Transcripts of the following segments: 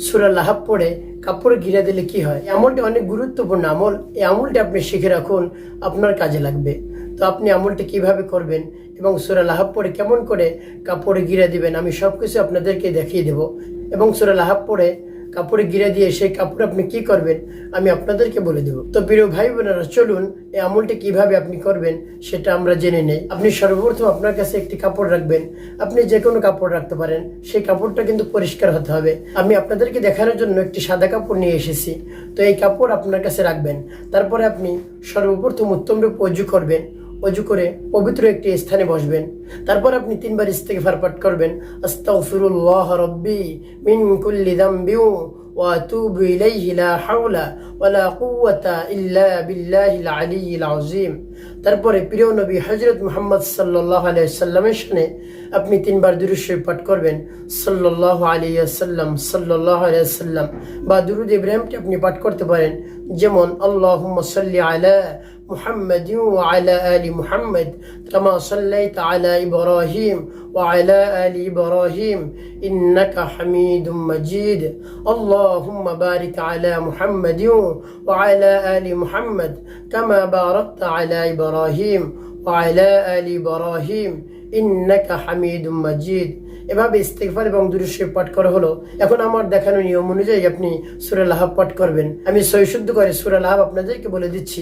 সুরা লাহাব পড়ে, কাপড় ঘিরে দিলে কি হয়? আমলটি অনেক গুরুত্বপূর্ণ আমল। এই আমলটি আপনি শিখে রাখুন, আপনার কাজে লাগবে। তো আপনি আমলটি কীভাবে করবেন এবং সুরা লাহাব পড়ে কেমন করে কাপড়ে ঘিরে দিবেন, আমি সব কিছু আপনাদেরকে দেখিয়ে দেব। এবং সুরা লাহাব পড়ে কাপড়ে গিরে দিয়ে সেই কাপড় আপনি কি করবেন, আমি আপনাদেরকে বলে দেব। তো প্রিয় ভাই বোনেরা চলুন এই আমলটি কীভাবে আপনি করবেন সেটা আমরা জেনে নেই। আপনি সর্বপ্রথম আপনার কাছে একটি কাপড় রাখবেন। আপনি যে কোনো কাপড় রাখতে পারেন, সেই কাপড়টা কিন্তু পরিষ্কার হতে হবে। আমি আপনাদেরকে দেখানোর জন্য একটি সাদা কাপড় নিয়ে এসেছি। তো এই কাপড় আপনার কাছে রাখবেন। তারপরে আপনি সর্বপ্রথম উত্তম রূপে করবেন। অজু করে পবিত্র একটি স্থানে বসবেন। তারপর আপনি তিনবার ইস্তেগফার পাঠ করবেন। আস্তাগফিরুল্লাহ রব্বি মিন কুল্লি যামবি ওয়া আতুবু ইলাইহি লা হাওলা ওয়ালা কুওয়াতা ইল্লা বিল্লাহিল আলিয়্যিল আযীম তারপরে প্রিয় নবী হযরত মুহাম্মদ সাল্লাল্লাহু আলাইহি সাল্লামের শানে আপনি তিনবার দুরূদ শরীফ পাঠ করবেন সাল্লাল্লাহু আলাইহি ওয়াসাল্লাম সাল্লাল্লাহু আলাইহি ওয়াসাল্লাম বা দুরূদ ইব্রাহিমটি আপনি পাঠ করতে পারেন যেমন আল্লাহুম্মা সাল্লি আলা محمد وعلى آل محمد كما صليت على إبراهيم وعلى آل إبراهيم إنك حميد مجيد اللهم بارك على محمد وعلى آل محمد كما باركت على إبراهيم وعلى آل إبراهيم إنك حميد مجيد এভাবে ইস্তেগফার এবং দুরুশরীফ পাঠ করা হলো এখন আমার দেখানো নিয়ম অনুযায়ী আপনি সূরা লাহাব পাঠ করবেন আমি সহিশুদ্ধ করে সূরা লাহাব আপনাদেরকে বলে দিচ্ছি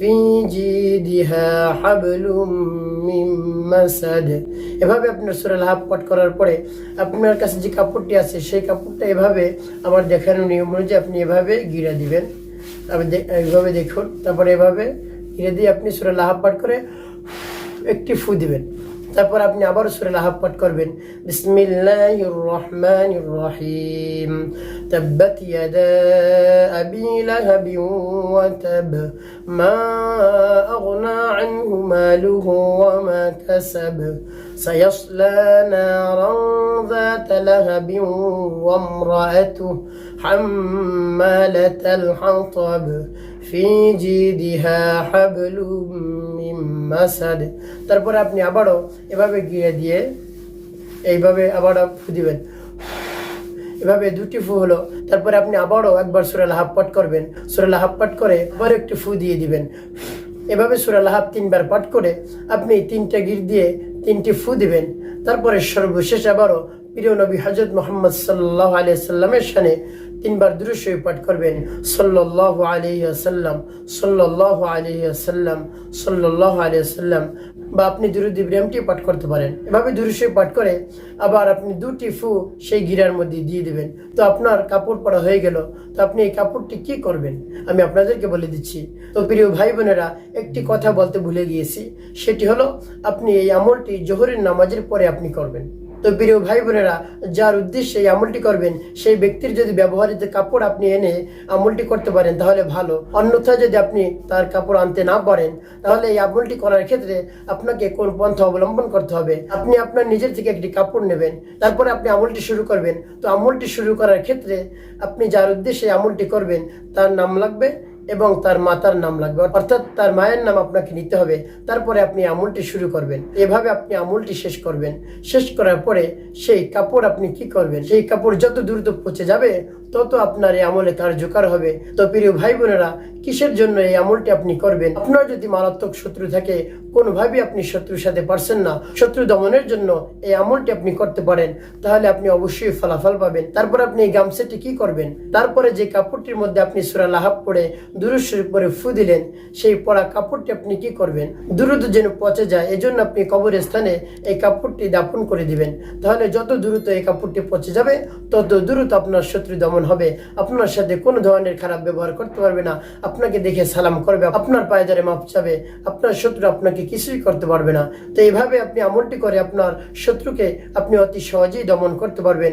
في جيدها حبل من مسد এভাবে আপনার সুরাল হাফ পাঠ করার পরে আপনার কাছে যে কাপড়টি আছে সেই কাপড়টা এভাবে আমার দেখানোর নিয়ম অনুযায়ী আপনি এভাবে গিরা দিবেন আমি দে- এইভাবে দেখুন তারপরে এভাবে গিরে দিয়ে আপনি সুরাল হাফ পাঠ করে একটি ফু দিবেন তারপর আপনি আবার সূরা লাহাব পাঠ করবেন বিসমিল্লাহির রহমানির রহিম তাব্বাত ইয়াদা আবি লাহাবি ওয়া তাব মা আগনা আনহু মালুহু ওয়া মা কাসাব সায়াসলা নারান ذات لهب وامرأته حمالة الحطب في جيدها حبل من مسد তারপরে আপনি আবারও এভাবে গিয়ে দিয়ে এইভাবে আবারও ফু দিবেন এভাবে দুটি ফু হলো তারপরে আপনি আবারও একবার সুরাল হাফ পাঠ করবেন সুরাল হাফ পাঠ করে আবার একটি ফু দিয়ে দিবেন এভাবে সুরাল হাফ তিনবার পাঠ করে আপনি তিনটা গির দিয়ে তিনটি ফু দিবেন তারপরে সর্বশেষ আবারও প্রিয় নবী হজরত মোহাম্মদ সাল্লাহ আলিয়া সাল্লামের সানে তিনবার দুরুশরীফ পাঠ করবেন। সাল্লাহ আলিয়াল্লাম সাল্লাহ আলিয়াল্লাম সাল্লাহ আলিয়াল্লাম বা আপনি দুরুদ ইব্রাহিমটি পাঠ করতে পারেন। এভাবে দুরুশরীফ পাঠ করে আবার আপনি দুটি ফু সেই গিরার মধ্যে দিয়ে দেবেন। তো আপনার কাপড় পরা হয়ে গেল, তো আপনি এই কাপড়টি কি করবেন? আমি আপনাদেরকে বলে দিচ্ছি। তো প্রিয় ভাই বোনেরা একটি কথা বলতে ভুলে গিয়েছি, সেটি হলো আপনি এই আমলটি জোহরের নামাজের পরে আপনি করবেন। তো প্রিয় ভাই বোনেরা যার উদ্দেশ্যে এই আমলটি করবেন, সেই ব্যক্তির যদি ব্যবহৃত কাপড় আপনি এনে আমলটি করতে পারেন, তাহলে ভালো। অন্যথায় যদি আপনি তার কাপড় আনতে না পারেন, তাহলে এই আমলটি করার ক্ষেত্রে আপনাকে কোন পন্থা অবলম্বন করতে হবে? আপনি আপনার নিজের থেকে একটি কাপড় নেবেন, তারপরে আপনি আমলটি শুরু করবেন। তো আমলটি শুরু করার ক্ষেত্রে আপনি যার উদ্দেশ্যে আমলটি করবেন, তার নাম লাগবে এবং তার মাতার নাম লাগবে। অর্থাৎ তার মায়ের নাম আপনাকে নিতে হবে। তারপরে আপনি আমলটি শুরু করবেন। এভাবে আপনি আমলটি শেষ করবেন। শেষ করার পরে সেই কাপড় আপনি কি করবেন? সেই কাপড় যত দ্রুত পচে যাবে, তত আপনার এই আমলে কার্যকর হবে। তো প্রিয় ভাই বোনেরা, কিসের জন্য এই আমলটি আপনি করবেন? আপনার যদি মারাত্মক শত্রু থাকে, কোনোভাবেই আপনি শত্রুর সাথে পারছেন না। শত্রু দমনের জন্য এই আমলটি আপনি করতে পারেন। তাহলে আপনি অবশ্যই ফলাফল পাবেন। তারপর আপনি এই গামছাটি কি করবেন? তারপরে যে কাপড়টির মধ্যে আপনি সুরা লাহাব পড়ে দুরুদ শরীফ পরে ফু দিলেন। সেই পরা কাপড়টি আপনি কি করবেন? দ্রুত যেন পচে যায়, এজন্য আপনি কবর স্থানে এই কাপড়টি দাপন করে দিবেন। তাহলে যত দ্রুত এই কাপড়টি পচে যাবে, তত দ্রুত আপনার শত্রু দমন হবে। আপনার সাথে কোনো ধরনের খারাপ ব্যবহার করতে পারবে না। আপনাকে দেখে সালাম করবে, আপনার পায়ে ধরে মাপ চাবে। আপনার শত্রু আপনাকে কিছুই করতে পারবে না। তো এইভাবে আপনি আমলটি করে আপনার শত্রুকে আপনি অতি সহজেই দমন করতে পারবেন।